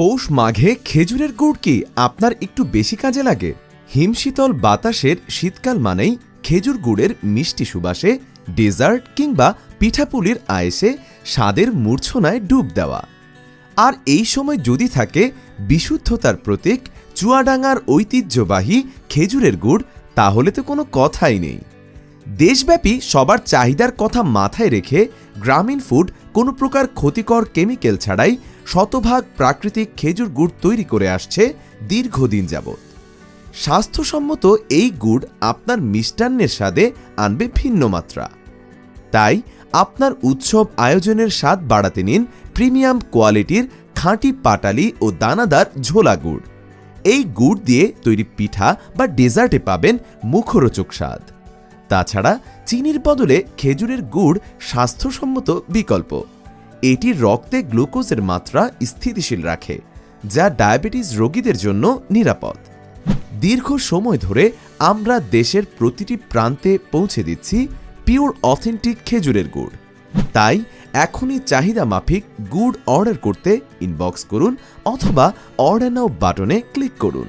পৌষ মাঘে খেজুরের গুড় কি আপনার একটু বেশি কাজে লাগে? হিমশীতল বাতাসের শীতকাল মানেই খেজুর গুড়ের মিষ্টি সুবাসে, ডেজার্ট কিংবা পিঠাপুলির আয়েসে, স্বাদের মূর্ছনায় ডুব দেওয়া। আর এই সময় যদি থাকে বিশুদ্ধতার প্রতীক চুয়াডাঙ্গার ঐতিহ্যবাহী খেজুরের গুড়, তাহলে তো কোনো কথাই নেই। দেশব্যাপী সবার চাহিদার কথা মাথায় রেখে গ্রামীণ ফুড কোনো প্রকার ক্ষতিকর কেমিক্যাল ছাড়াই শতভাগ প্রাকৃতিক খেজুর গুড় তৈরি করে আসছে দীর্ঘদিন যাবৎ। স্বাস্থ্যসম্মত এই গুড় আপনার মিষ্টান্নের স্বাদে আনবে ভিন্ন মাত্রা। তাই আপনার উৎসব আয়োজনের স্বাদ বাড়াতে নিন প্রিমিয়াম কোয়ালিটির খাঁটি পাটালি ও দানাদার ঝোলা গুড়। এই গুড় দিয়ে তৈরি পিঠা বা ডেজার্টে পাবেন মুখরোচক স্বাদ। তাছাড়া চিনির বদলে খেজুরের গুড় স্বাস্থ্যসম্মত বিকল্প। এটি রক্তে গ্লুকোজের মাত্রা স্থিতিশীল রাখে, যা ডায়াবেটিস রোগীদের জন্য নিরাপদ। দীর্ঘ সময় ধরে আমরা দেশের প্রতিটি প্রান্তে পৌঁছে দিচ্ছি পিওর অথেন্টিক খেজুরের গুড়। তাই এখনই চাহিদা মাফিক গুড় অর্ডার করতে ইনবক্স করুন অথবা অর্ডার নাও বাটনে ক্লিক করুন।